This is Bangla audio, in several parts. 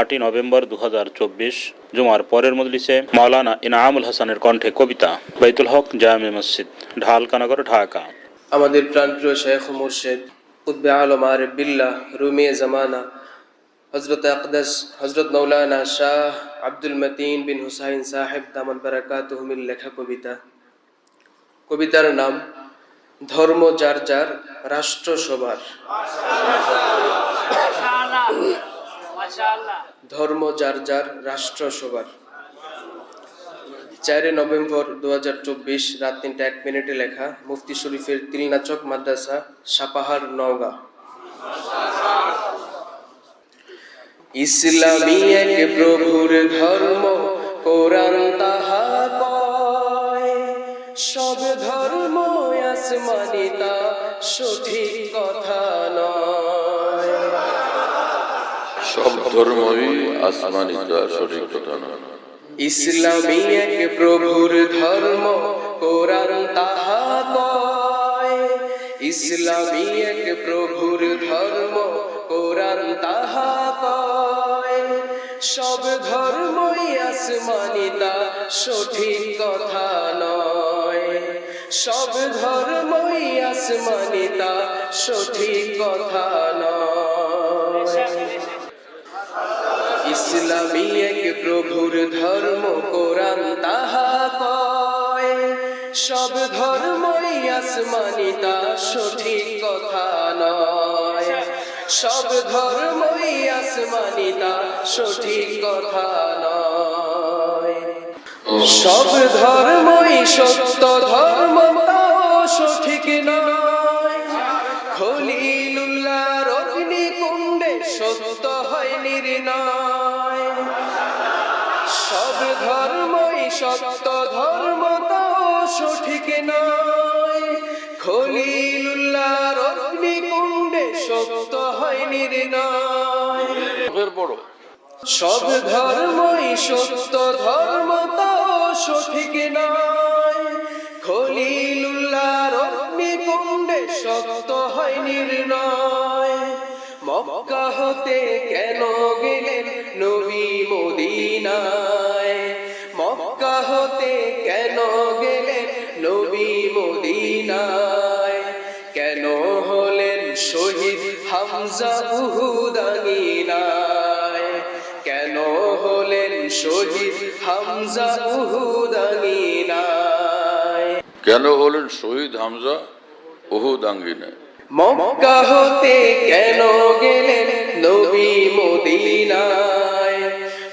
আটই নভেম্বর দু হাজার চব্বিশ, জুমার পরের মজলিসে মাওলানা ইনামুল হাসানের কণ্ঠে কবিতা, বাইতুল হক জামে মসজিদ, ঢালকানগর, ঢাকা। আমাদের প্রাণপ্রিয় শেখ মুর্শেদ উদ্বে আলম আরে বিল্লাহ রুমিয়ে জামানা হজরত আকদাস হজরত মৌলানা শাহ আব্দুল মতিন বিন হুসাইন সাহেব, দামান বারাকাত লেখা কবিতা। কবিতার নাম, ধর্ম যার যার, রাষ্ট্র সবার। ধর্ম যার যার, রাষ্ট্র সবার। চারে নভেম্বর দুই হাজার চব্বিশ রাত তিনটা এক মিনিটে লেখা, মুফতি শরীফের তিলনাচক মাদ্রাসা, সাপাহার নওগাঁ। ইসলামী এক প্রভুর ধর্ম, কোরআন তাহা কয়। সব ধর্ম আসমানিতা সঠিক কথা নয়। সব ধর্মই আসমানি তার সঠিক কথা নয়। ইসলামী এক প্রভুর ধর্ম কোরআন তাহা কয় ইসলামী এক প্রভুর ধর্ম কোরআন তাহা কয় সব ধর্মই আসমানিতা সঠিক কথা নয়। সব ধর্মই আসমানিতা সঠিক কথা নয়। ইসলামী এক প্রভুর ধর্ম কোরআন তাহা কয়। সব ধর্মই আসমানিতা সঠিক কথা নয়। সব ধর্মই আসমানিতা সঠিক কথা নয়। সব ধর্মই সত্য ধর্ম, তাও সঠিক নয়। সব ধর্মই সত্য, ধর্ম তাও সঠিক নয়। খলিলুল্লাহর অগ্নিকুণ্ডে সত্য হয় নির্ণয়। মক্কা হতে কেন গেলেন নবী মদিনায়? মক্কা হতে কেন গেলেন নবী মদিনায়? কেন হলেন শহীদ হামজা উহুদানিনায় শহীদ হামজা উহুদানিনায় কেন হলেন শহীদ হামজা আঙ্গিনে মক্কা হতে কেন গেলেন নবী মদিনায়?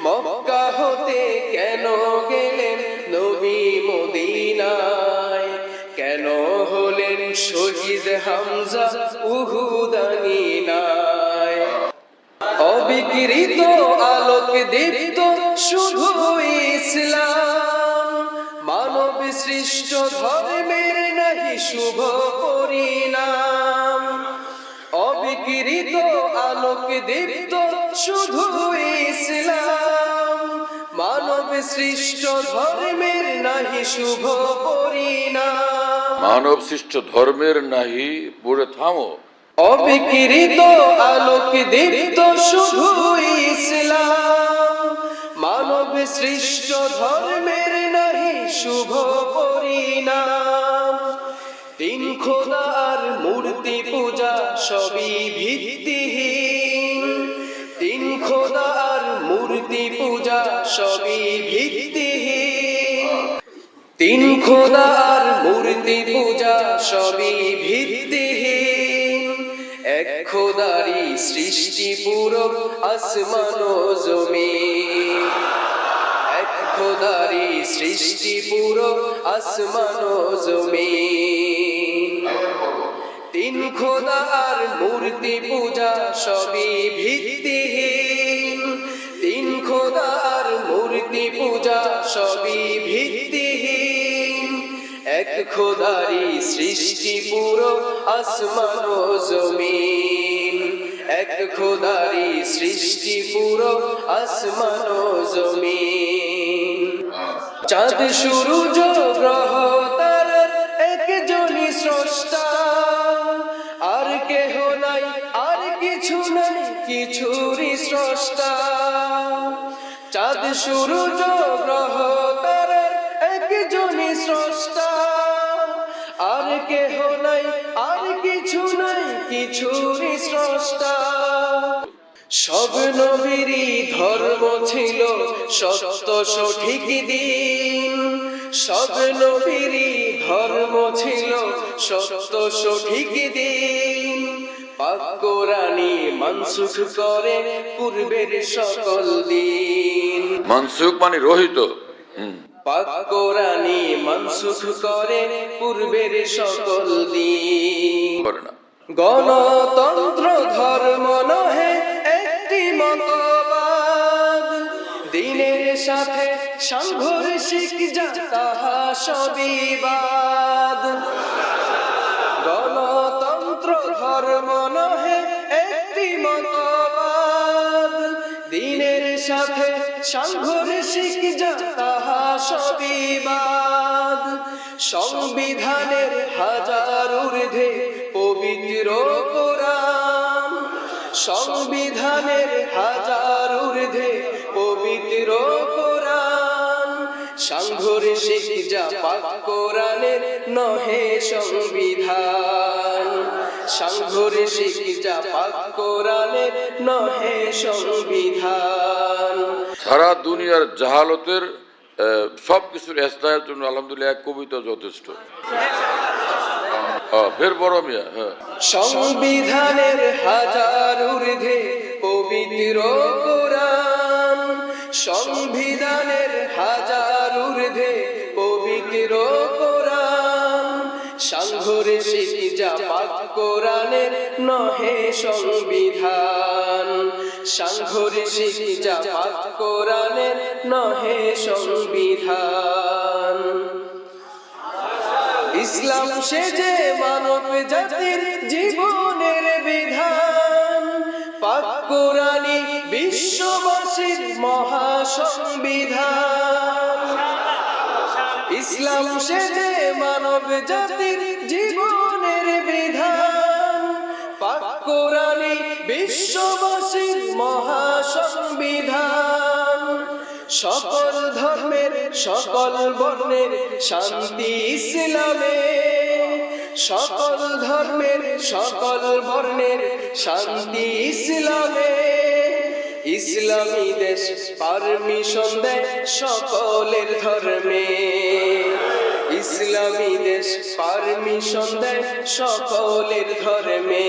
মক্কা হতে কেন গেলেন নবী মদিনায়? কেন হলেন শহীদ হামজা উহুদানিনায় অবিকৃত আলোক দীপ্ত শুধু ইসলাম। মানব সৃষ্ট ধর্মের নাহি শুভ পরিণাম। অবিকৃত আলোক দীপ্ত শুধু ইসলাম। মানব সৃষ্ট ধর্মের নাহি শুভ পরিণাম। মানব সৃষ্ট ধর্মের নাহি পড়ে থামো। অবিকৃত আলোক দীপ্ত শুধু ইসলাম। সৃষ্ট ধর্মের নাহি শুভ পরিণাম। তিন খোদার মূর্তি পূজা সবই ভিত্তিহীন। তিন খোদার মূর্তি পূজা সবই ভিত্তিহীন। তিন খোদার মূর্তি পূজা সবই ভিত্তিহীন। এক খোদারি সৃষ্টি পুরো আসমান ও জমিন। এক খোদারি সৃষ্টি পুরো আসমান ও জমিন। তিন খোদার মূর্তি পূজা সবই ভিত্তিহীন। তিন খোদার মূর্তি পূজা সবই ভিত্তিহীন। এক খোদারি সৃষ্টি পুরো আসমান ও জমিন। এক খোদারি সৃষ্টি পুরো আসমান ও জমিন। চাঁদ সূরজ গ্রহ তারার একজনই স্রষ্টা। আর কেহ নাই, আর কিছু নাই, কিছুরই স্রষ্টা। চাঁদ সূরজ গ্রহ তারার একজনই স্রষ্টা। আর কেহ নাই আর কিছু নাই কিছুরই স্রষ্টা। সব নবীরই ধর্ম ছিল সত্য সঠিক দিন। সব নবীরই ধর্ম ছিল সত্য সঠিক দিন। পাক কোরআনি মানসুখ করে পূর্বের সকল দিন। মানসুক মানে রহিত। হুম। পাক কোরআনি মানসুখ করে পূর্বের সকল দিন। গণতন্ত্র ধর্ম নহে, একটি মতবাদ। দিনের সাথে সাংঘর্ষিক যা গণতন্ত্র ধর্ম নহে, একটি মতবাদ। দিনের সাথে সাংঘর্ষিক যা সংবিধানের হাজার ঊর্ধ্বে পবিত্র কোরআন সংবিধানের হাজার ঊর্ধ্বে পবিত্র কোরআন সাংঘর্ষিক যা পাক কোরআনের নহে সংবিধান। সাংঘর্ষিক যা পাক কোরআনের নহে সংবিধান। সারা দুনিয়ার জাহালতের সব কিছুর এস্তায়ের জন্য আলহামদুলিল্লাহ কবিতা যথেষ্ট। ফের বড় মিয়া হ্যাঁ। সংবিধানের হাজার ঊর্ধ্বে পবিত্র কোরআন। সংবিধানের হাজার ঊর্ধ্বে পবিত্র কোরআন। সাংঘর্ষিক পাক কোরআনের নহে সংবিধান। সাংঘর্ষিক পাক কোরআনের নহে সংবিধান। ইসলাম সে যে মানব জাতির জীবনের বিধান। পাক কোরআনি বিশ্ববাসীর মহাসংবিধান। ইসলাম সে যে মানব জাতির জীবনের বিধান। পাক কোরআনি বিশ্ববাসীর মহাসংবিধান। সকল ধর্মের, সকল বর্ণের শান্তি ইসলামে। সকল ধর্মের, সকল বর্ণের শান্তি ইসলামে। ইসলামী দেশ পারমিশন দেয় সকলের ধর্মে। ইসলামী দেশ পারমিশন দেয় সকলের ধর্মে।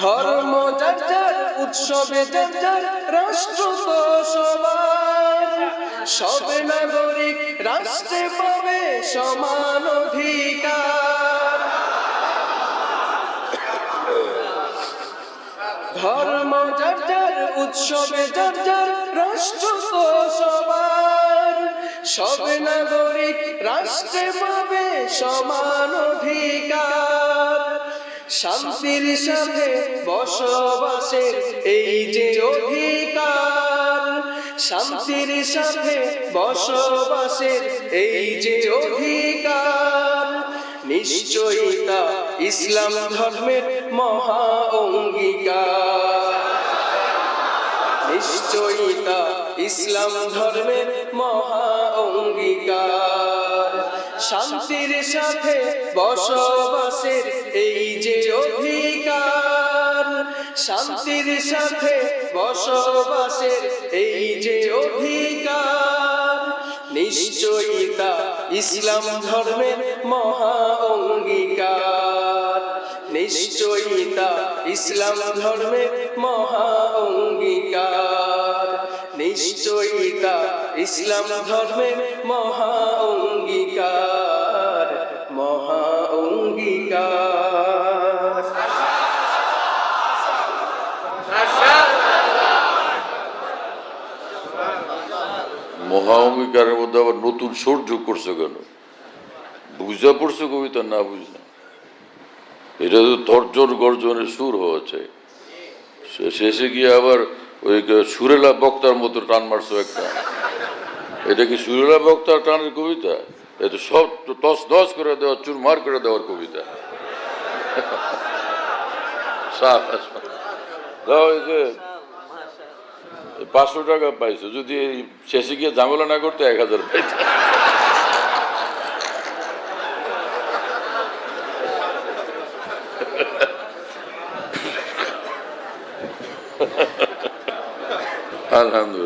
ধর্ম যার উৎসবে রাষ্ট্র সবার সব নাগরিক রাষ্ট্রে পাবে সমান অধিকার। ধর্ম যার উৎসবে যার যার রাষ্ট্র সবার সব নাগরিক রাষ্ট্রে পাবে সমান অধিকার। শান্তির সাথে বসবাসের এই যে অধিকার শান্তির সাথে বসবাসের এই যে অধিকার, নিশ্চয়ই তা ইসলাম ধর্মের মহা অঙ্গীকার। নিশ্চয়ই তা ইসলাম ধর্মের মহা অঙ্গীকার। শান্তির সাথে বসবাসের এই যে অধিকার, শান্তির সাথে বসবাসের এই যে অধিকার, নিশ্চয়ই তা ইসলাম ধর্মের মহা অঙ্গীকার। নিশ্চয়ই তা ইসলাম ধর্মের মহা অঙ্গীকার। নিশ্চয়ই তা ইসলাম ধর্মের মহা অঙ্গীকারের মধ্যে আবার নতুন সুর যোগ করছে কেন? বুঝা পড়ছে কবিতা? না বুঝা। এটা তো তর্জন গর্জনের সুর হওয়া চাই। শেষে গিয়ে আবার ওই সুরেলা বক্তার মতো টান মারছো একটা। এটা কি সুরেলা বক্তার টানের কবিতা? এটা সব দশ দশ করে দেওয়া চুরমার করে দেওয়ার কবিতা। দাও পাঁচশো টাকা পাইছো যদি শেষে গিয়ে ঝামেলা না করতে এক হাজার পাইছে আলহামদুলিল্লাহ।